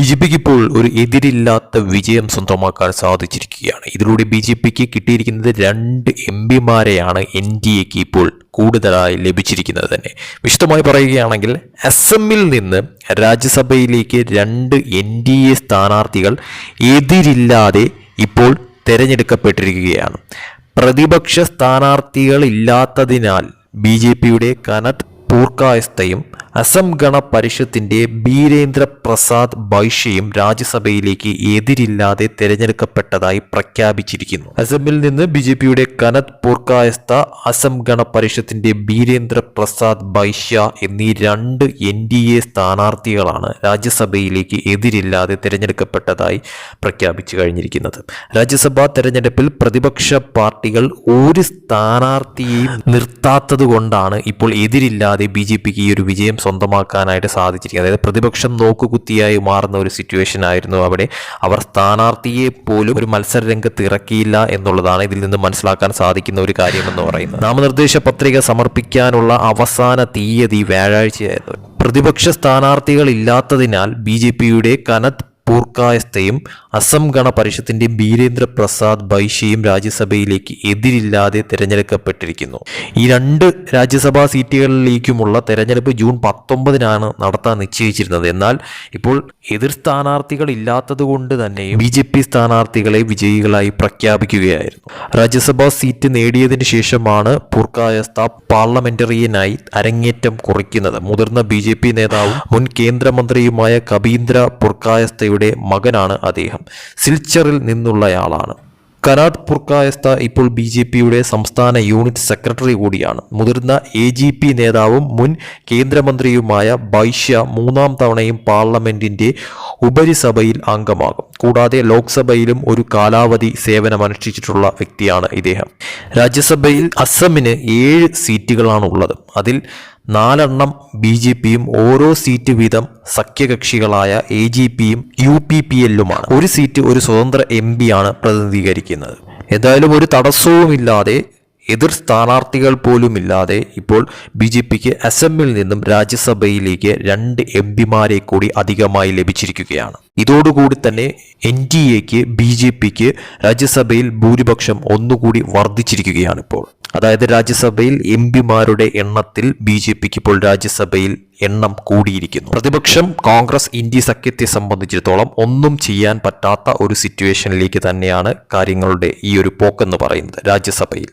B J പിക്ക് ഇപ്പോൾ ഒരു എതിരില്ലാത്ത വിജയം സ്വന്തമാക്കാൻ സാധിച്ചിരിക്കുകയാണ്. ഇതിലൂടെ ബി ജെ പിക്ക് കിട്ടിയിരിക്കുന്നത് രണ്ട് എം പിമാരെയാണ് എൻ ഡി എക്ക് ഇപ്പോൾ കൂടുതലായി ലഭിച്ചിരിക്കുന്നത് തന്നെ. വിശദമായി പറയുകയാണെങ്കിൽ അസമിൽ നിന്ന് രാജ്യസഭയിലേക്ക് രണ്ട് എൻ ഡി എ സ്ഥാനാർത്ഥികൾ എതിരില്ലാതെ ഇപ്പോൾ തെരഞ്ഞെടുക്കപ്പെട്ടിരിക്കുകയാണ്. പ്രതിപക്ഷ സ്ഥാനാർത്ഥികൾ ഇല്ലാത്തതിനാൽ ബി ജെ പിയുടെ കനത് പൂർക്കായസ്ഥയും അസം ഗണ പരിഷത്തിന്റെ ബീരേന്ദ്ര പ്രസാദ് ബൈഷയും രാജ്യസഭയിലേക്ക് എതിരില്ലാതെ തെരഞ്ഞെടുക്കപ്പെട്ടതായി പ്രഖ്യാപിച്ചിരിക്കുന്നു. അസമിൽ നിന്ന് ബി ജെ പിയുടെ കനത് പൂർക്കായസ്ഥ അസം ഗണ പരിഷത്തിന്റെ ബീരേന്ദ്ര പ്രസാദ് ബൈഷ്യ എന്നീ രണ്ട് എൻ ഡി എ സ്ഥാനാർത്ഥികളാണ് രാജ്യസഭയിലേക്ക് എതിരില്ലാതെ തെരഞ്ഞെടുക്കപ്പെട്ടതായി പ്രഖ്യാപിച്ചു കഴിഞ്ഞിരിക്കുന്നത്. രാജ്യസഭാ തെരഞ്ഞെടുപ്പിൽ പ്രതിപക്ഷ പാർട്ടികൾ ഒരു സ്ഥാനാർത്ഥിയെയും നിർത്താത്തത് കൊണ്ടാണ് ഇപ്പോൾ എതിരില്ലാതെ ബി ജെ പിക്ക് ഈ ഒരു വിജയം സ്വന്തമാക്കാനായിട്ട് സാധിച്ചിരിക്കുന്നത്. അതായത് പ്രതിപക്ഷം നോക്കുകുത്തിയായി മാറുന്ന ഒരു സിറ്റുവേഷൻ ആയിരുന്നു അവിടെ. അവർ സ്ഥാനാർത്ഥിയെ പോലും ഒരു മത്സര രംഗത്ത് ഇറക്കിയില്ല എന്നുള്ളതാണ് ഇതിൽ നിന്ന് മനസ്സിലാക്കാൻ സാധിക്കുന്ന ഒരു കാര്യമെന്ന് പറയുന്നത്. നാമനിർദ്ദേശ പത്രിക സമർപ്പിക്കാനുള്ള അവസാന തീയതി വ്യാഴാഴ്ചയായിരുന്നു. പ്രതിപക്ഷ സ്ഥാനാർത്ഥികൾ ഇല്ലാത്തതിനാൽ ബി ജെ പിയുടെ കനത് പൂർക്കായസ്ഥയും അസം ഗണ പരിഷത്തിന്റെ ബീരേന്ദ്ര പ്രസാദ് ബൈഷയും രാജ്യസഭയിലേക്ക് എതിരില്ലാതെ തിരഞ്ഞെടുക്കപ്പെട്ടിരിക്കുന്നു. ഈ രണ്ട് രാജ്യസഭാ സീറ്റുകളിലേക്കുമുള്ള തെരഞ്ഞെടുപ്പ് ജൂൺ പത്തൊമ്പതിനാണ് നടത്താൻ നിശ്ചയിച്ചിരുന്നത്. എന്നാൽ ഇപ്പോൾ എതിർ സ്ഥാനാർത്ഥികൾ ഇല്ലാത്തതുകൊണ്ട് തന്നെ ബി ജെ പി സ്ഥാനാർത്ഥികളെ വിജയികളായി പ്രഖ്യാപിക്കുകയായിരുന്നു. രാജ്യസഭാ സീറ്റ് നേടിയതിനു ശേഷമാണ് പൂർക്കായസ്ഥ പാർലമെന്ററിയനായി അരങ്ങേറ്റം കുറിക്കുന്നത്. മുതിർന്ന ബി ജെ പി നേതാവും മുൻ കേന്ദ്രമന്ത്രിയുമായ കബീന്ദ്ര മകനാണ് അദ്ദേഹം. സിൽച്ചറിൽ നിന്നുള്ളയാളാണ്. കനാട് പുർക്കായസ്ത ഇപ്പോൾ ബി ജെ പിയുടെ സംസ്ഥാന യൂണിറ്റ് സെക്രട്ടറി കൂടിയാണ്. മുതിർന്ന എ ജി പി നേതാവും മുൻ കേന്ദ്രമന്ത്രിയുമായ ബൈഷ്യ മൂന്നാം തവണയും പാർലമെന്റിന്റെ ഉപരിസഭയിൽ അംഗമാകും. കൂടാതെ ലോക്സഭയിലും ഒരു കാലാവധി സേവനമനുഷ്ഠിച്ചിട്ടുള്ള വ്യക്തിയാണ് ഇദ്ദേഹം. രാജ്യസഭയിൽ അസമിന് ഏഴ് സീറ്റുകളാണ് ഉള്ളത് അതിൽ നാലെണ്ണം ബി ജെ പിയും ഓരോ സീറ്റ് വീതം സഖ്യകക്ഷികളായ എ ജി പിയും യു പി പി എല്ലുമാണ്. ഒരു സീറ്റ് ഒരു സ്വതന്ത്ര എം ആണ് പ്രതിനിധീകരിക്കുന്നത്. എന്തായാലും ഒരു തടസ്സവുമില്ലാതെ എതിർ സ്ഥാനാർത്ഥികൾ പോലും ഇല്ലാതെ ഇപ്പോൾ ബി ജെ പിക്ക് അസമിൽ നിന്നും രാജ്യസഭയിലേക്ക് രണ്ട് എം പിമാരെ കൂടി അധികമായി ലഭിച്ചിരിക്കുകയാണ്. ഇതോടുകൂടി തന്നെ എൻ ഡി എക്ക് ബി ജെ പിക്ക് രാജ്യസഭയിൽ ഭൂരിപക്ഷം ഒന്നുകൂടി വർദ്ധിച്ചിരിക്കുകയാണ് ഇപ്പോൾ അതായത് രാജ്യസഭയിൽ എം പിമാരുടെ എണ്ണത്തിൽ ബി ജെ പിക്ക് ഇപ്പോൾ രാജ്യസഭയിൽ എണ്ണം കൂടിയിരിക്കുന്നു. പ്രതിപക്ഷം കോൺഗ്രസ് ഇന്ത്യ സഖ്യത്തെ സംബന്ധിച്ചിടത്തോളം ഒന്നും ചെയ്യാൻ പറ്റാത്ത ഒരു സിറ്റുവേഷനിലേക്ക് തന്നെയാണ് കാര്യങ്ങളുടെ ഈ ഒരു പോക്കെന്ന് പറയുന്നത് രാജ്യസഭയിൽ.